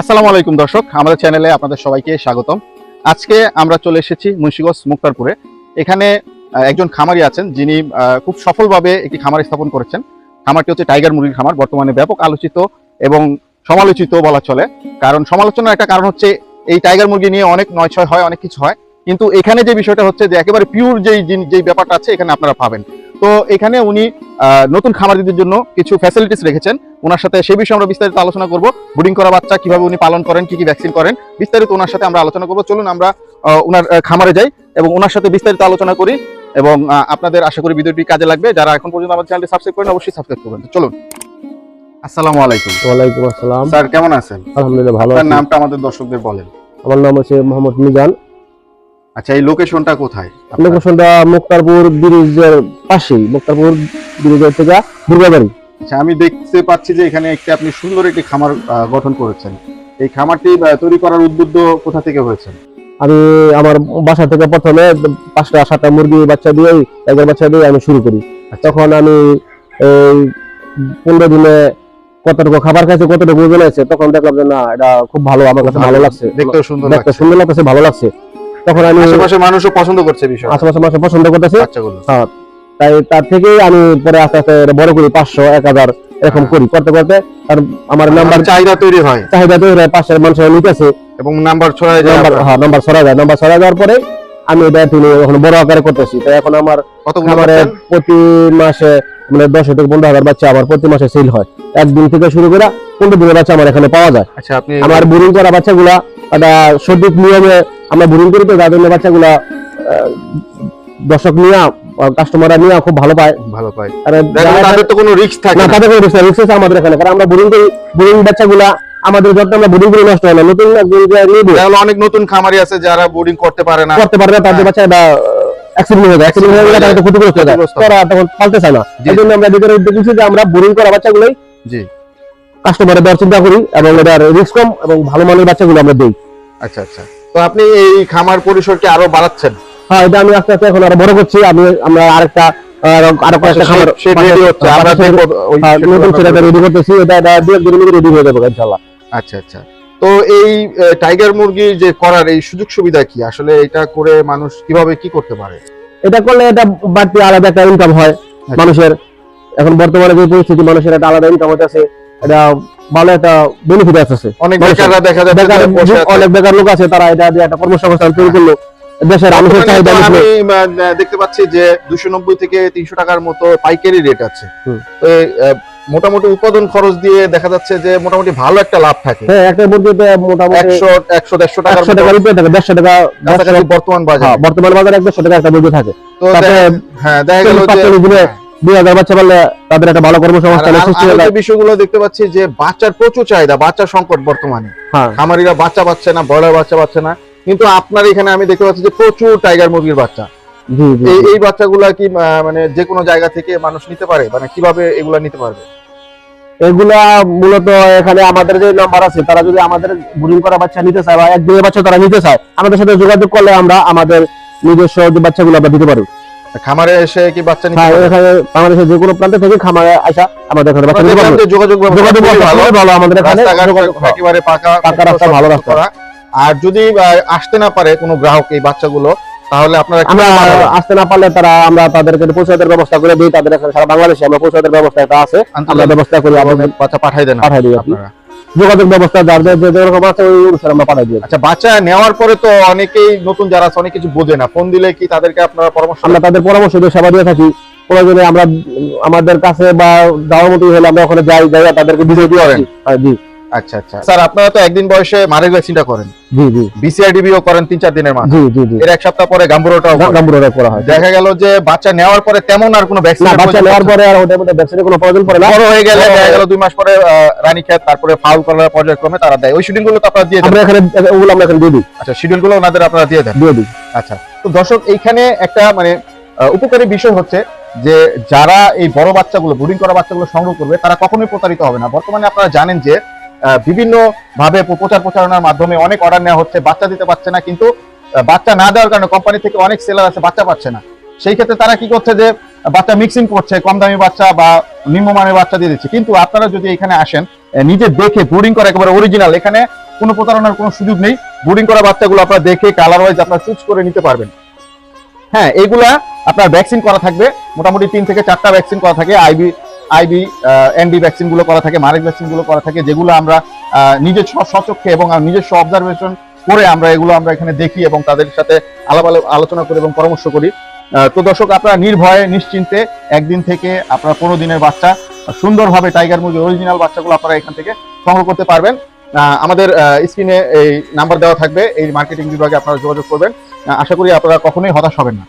আসসালামু আলাইকুম দর্শক, আমাদের চ্যানেলে আপনাদের সবাইকে স্বাগতম। আজকে আমরা চলে এসেছি মুন্সিগঞ্জ মুক্তারপুরে। এখানে একজন খামারি আছেন যিনি খুব সফলভাবে একটি খামার স্থাপন করেছেন। খামারটি হচ্ছে টাইগার মুরগির খামার, বর্তমানে ব্যাপক আলোচিত এবং সমালোচিত বলা চলে। কারণ সমালোচনার একটা কারণ হচ্ছে, এই টাইগার মুরগি নিয়ে অনেক নয় ছয় হয়, অনেক কিছু হয়। কিন্তু এখানে যে বিষয়টা হচ্ছে যে, একেবারে পিওর যেই যেই ব্যাপারটা আছে, এখানে আপনারা পাবেন। তো এখানে উনি নতুন খামারিদের জন্য কিছু ফ্যাসিলিটিস রেখেছেন। ওনার সাথে সে বিষয়ে আমরা বিস্তারিত আলোচনা করব। বুডিং করা বাচ্চা কীভাবে উনি পালন করেন কি কি ভ্যাকসিন করেন বিস্তারিত ওনার সাথে আমরা আলোচনা করব। চলুন আমরা ওনার খামারে যাই এবং ওনার সাথে বিস্তারিত আলোচনা করি এবং আপনাদের আশা করি ভিডিওটি কাজে লাগবে। যারা এখন পর্যন্ত আমার চ্যানেলটি সাবস্ক্রাইব করেন অবশ্যই সাবস্ক্রাইব করবেন। চলুন। আসসালামু আলাইকুম। ওয়ালাইকুম আসসালাম। স্যার কেমন আছেন? আলহামদুলিল্লাহ ভালো আপনার নামটা আমাদের দর্শকদের বলেন। আমার নাম হচ্ছে মোহাম্মদ মিজান। আচ্ছা এই লোকেশনটা কোথায়? লোকেশনটা মুক্তারপুর ব্রিজের পাশেই মুক্তারপুর ব্রিজের থেকে দুর্গাবাড়ি। আচ্ছা আমি দেখতে পাচ্ছি যে এখানে একটি আপনি সুন্দর একটি খামার গঠন করেছেন। এই খামারটি তৈরি করার উদ্বুদ্ধ কোথা থেকে হয়েছে আমি আমার বাসা থেকে প্রথমে পাঁচটা সাতটা মুরগি বাচ্চা দিয়ে এগারো বাচ্চা দিয়ে আমি শুরু করি। তখন আমি এই পনেরো দিনে কতটুকু খাবার খাইছে কতটুকু ওজন আছে তখন দেখলাম যে না এটা খুব ভালো আমার কাছে ভালো লাগছে। দেখতে সুন্দর দেখতে লাগছে। সুন্দর লাগতেছে ভালো লাগছে। তখন আমি আশেপাশের মানুষও পছন্দ করছে বিষয় আশেপাশে মানুষ পছন্দ করতেছে। বাচ্চাগুলো। তাই তার থেকেই আমি পরে আস্তে আস্তে বড় করি পাঁচশো এক হাজার এরকম করি। করতে করতে আর আমার নাম্বার চাহিদা তৈরি হয়। চাহিদা তো এরা পাশের মানুষের নিতেছে। এবং নাম্বার ছড়ায় যায় নাম্বার হ্যাঁ নাম্বার সরা যায়। নাম্বার সরা যাওয়ার পরে আমি এটা তিনি এখন বড় আকারে করতেছি। তাই এখন আমার কতগুলো খামারে প্রতি মাসে মানে দশ থেকে পনেরো হাজার বাচ্চা আমার প্রতি মাসে সেল হয়। একদিন থেকে শুরু করে পনেরো দিনের বাচ্চা আমার এখানে পাওয়া যায়। আচ্ছা আপনি আমার বুরিং করা বাচ্চাগুলা একটা সঠিক নিয়মে আমরা বুরিং করি তো জন্য বাচ্চাগুলা দর্শক নিয়ে কাস্টমাররা নিয়ে খুব ভালো পায়। ভালো পাই আর দেখেন যারা- তাদের তো কোনো রিস্ক থাকে না না। তাদের কোনো রিস্ক রিস্ক আছে আমাদের এখানে। কারণ আমরা বুরিং করি বাচ্চাগুলা আমাদের যত আমরা বুরিং করে নষ্ট হয় না। নতুন অনেক নতুন খামারি আছে যারা বোর্ডিং করতে পারে না। করতে পারবে তাদের বাচ্চা এটা অ্যাক্সিডেন্ট হয়ে যায়। অ্যাক্সিডেন্ট হয়ে গেলে তারা ক্ষতিগ্রস্ত হয়ে যায়। তারা তখন পালতে চায় না। এই জন্য আমরা এদিকে উদ্যোগ নিচ্ছি যে আমরা বোরিং করা বাচ্চাগুলোই জি। কাস্টমারের দেওয়ার চিন্তা করি এবং এটার রিস্ক কম এবং ভালো মানের বাচ্চাগুলো আমরা দিই। আচ্ছা আচ্ছা। তো আপনি এই খামার পরিসরকে আরও বাড়াচ্ছেন? হ্যাঁ এটা আমি আস্তে আস্তে এখন আরও বড় করছি। আমি আমরা আরেকটা আরও কয়েকটা খামার দেখব ওই হ্যাঁ, সেটা নতুন সেটা রেডি করতেছি। এটা এটা দু একদিনের মধ্যে রেডি হয়ে যাবে ইনশাল্লাহ। আচ্ছা আচ্ছা। তো এই টাইগার মুরগি যে করার এই সুযোগ সুবিধা কি? আসলে এটা করে মানুষ কীভাবে কি করতে পারে? এটা করলে এটা বাড়তি আলাদা একটা ইনকাম হয় আচ্ছা। মানুষের। এখন বর্তমানে যে পরিস্থিতি মানুষের একটা আলাদা ইনকাম হচ্ছে এটা ভালো একটা বেনিফিট আছে অনেক বেকাররা দেখা যাচ্ছে। অনেক বেকার লোক আছে তারা এটা দিয়ে একটা কর্মসংস্থান তৈরি করল। দেশের মানুষের চাহিদা আমি দেখতে পাচ্ছি যে দুশো নব্বই থেকে তিনশো টাকার মতো পাইকারি রেট আছে। তো মোটামুটি উৎপাদন খরচ দিয়ে দেখা যাচ্ছে যে মোটামুটি ভালো একটা লাভ থাকে। হ্যাঁ একটা মুরগিতে মোটামুটি একশো একশো দেড়শো টাকার একশো উপরে থাকে টাকা বর্তমান বাজার। হ্যাঁ, বর্তমান বাজারে এক দেড়শো টাকা একটা মুরগি থাকে। তো হ্যাঁ দেখা গেল যে দুই হাজার বাচ্চা পারলে তাদের একটা ভালো আর সৃষ্টি আরও হয়ে যে যায় বিষয়গুলো দেখতে পাচ্ছি যে বাচ্চার প্রচুর চাহিদা বাচ্চা সংকট বর্তমানে। খামারিরা বাচ্চা পাচ্ছে না ব্রয়লার বাচ্চা পাচ্ছে না। কিন্তু আপনার এখানে আমি দেখতে পাচ্ছি যে প্রচুর টাইগার মুরগির বাচ্চা। এই বাচ্চাগুলা কি মানে যে কোনো জায়গা থেকে মানুষ নিতে পারে? মানে কীভাবে এগুলা নিতে পারবে? এগুলা মূলত এখানে আমাদের যে নাম্বার আছে তারা যদি আমাদের বুরিং করা বাচ্চা নিতে চায় বা এক দুই বাচ্চা তারা নিতে চায় আমাদের সাথে যোগাযোগ করলে আমরা আমাদের নিজস্ব যে বাচ্চাগুলো আমরা দিতে পারি। খামারে এসে কি বাচ্চা নিতে হ্যাঁ বাংলাদেশের যে কোনো প্রান্ত থেকে খামারে আসা আমাদের এখানে বাচ্চা নিতে পারবে। যোগাযোগ ভালো। ভালো আমাদের এখানে। যোগাযোগ- হ্যাঁ। একেবারে পাকা পাকা রাস্তা, ভালো রাস্তা। আর যদি আসতে না পারে কোনো গ্রাহক এই বাচ্চাগুলো তাহলে আপনারা আমরা আসতে না পারলে তারা আমরা তাদেরকে পৌঁছাদের ব্যবস্থা করে দিই। তাদের এখানে সারা বাংলাদেশে আমরা পৌঁছাদের ব্যবস্থা একটা আছে। আমরা ব্যবস্থা করি আমাদের। বাচ্চা পাঠাই দেন পাঠাই দিই আপনারা। যোগাযোগ ব্যবস্থা যার যেরকম আছে ওই অনুসারে আমরা পাঠাই দিই আচ্ছা বাচ্চা নেওয়ার পরে তো অনেকেই নতুন যারা আছে অনেক কিছু বোঝে না। ফোন দিলে কি তাদেরকে আপনারা পরামর্শ আমরা তাদের পরামর্শ দিয়ে সেবা দিয়ে থাকি। প্রয়োজনে আমরা আমাদের কাছে বা যাওয়ার মতো হলে আমরা ওখানে যাই যাই তাদেরকে বুঝে দিয়ে। হ্যাঁ, জি। আচ্ছা আচ্ছা। স্যার আপনারা তো একদিন বয়সে মারের ভ্যাকসিনটা করেন। জি জি। বিসিআরডিবিও করেন তিন চার দিনের মাথায়। জি জি জি। এর এক সপ্তাহ পরে গাম্বুরোটাও করেন। করা হয়। দেখা গেল যে বাচ্চা নেওয়ার পরে তেমন আর কোনো ভ্যাকসিন না বাচ্চা নেওয়ার পরে আর ওটার মধ্যে ব্যবসার কোনো প্রয়োজন পড়ে না। বড় হয়ে গেলে দেখা গেল দুই মাস পরে রানী খেত তারপরে ফাউল করার পর্যায়ক্রমে তারা দেয়। ওই শিডিউলগুলো তো আপনারা দিয়ে দেন। আমরা এখানে ওগুলো আমরা এখানে দিয়ে দিই। আচ্ছা শিডিউলগুলো ওনাদের আপনারা দিয়ে দেন। দিয়ে দিই। আচ্ছা তো দর্শক এইখানে একটা মানে উপকারী বিষয় হচ্ছে যে যারা এই বড় বাচ্চাগুলো ব্রুডিং করা বাচ্চাগুলো সংগ্রহ করবে তারা কখনোই প্রতারিত হবে না। বর্তমানে আপনারা জানেন যে বিভিন্ন ভাবে প্রচার প্রচারণার মাধ্যমে অনেক অর্ডার নেওয়া হচ্ছে, বাচ্চা দিতে পারছে না, কিন্তু বাচ্চা না দেওয়ার কারণে কোম্পানি থেকে অনেক সেলার আছে, বাচ্চা পাচ্ছে না। সেই ক্ষেত্রে তারা কি করছে যে, বাচ্চা মিক্সিং করছে কম দামি বাচ্চা বা নিম্নমানের বাচ্চা দিয়ে দিচ্ছে। কিন্তু আপনারা যদি এখানে আসেন নিজে দেখে ব্রুডিং করা একেবারে অরিজিনাল এখানে কোনো প্রতারণার কোনো সুযোগ নেই। ব্রুডিং করা বাচ্চাগুলো আপনারা দেখে কালার ওয়াইজ আপনারা চুজ করে নিতে পারবেন। হ্যাঁ এগুলা আপনার ভ্যাকসিন করা থাকবে, মোটামুটি তিন থেকে চারটা ভ্যাকসিন করা থাকে আইবি আইবি এনডি ভ্যাকসিনগুলো করা থাকে, মারেক ভ্যাকসিনগুলো করা থাকে, যেগুলো আমরা নিজস্ব সচক্ষে এবং নিজস্ব অবজারভেশন করে আমরা এগুলো আমরা এখানে দেখি এবং তাদের সাথে আলাপ আলো- আলোচনা করি এবং পরামর্শ করি। তো দর্শক, আপনারা নির্ভয়ে, নিশ্চিন্তে একদিন থেকে আপনার পনেরো দিনের বাচ্চা, সুন্দরভাবে টাইগার মুরগি অরিজিনাল বাচ্চাগুলো আপনারা এখান থেকে সংগ্রহ করতে পারবেন। আমাদের স্ক্রিনে এই নাম্বার দেওয়া থাকবে, এই মার্কেটিং বিভাগে আপনারা যোগাযোগ করবেন। আশা করি আপনারা কখনোই হতাশ হবেন না।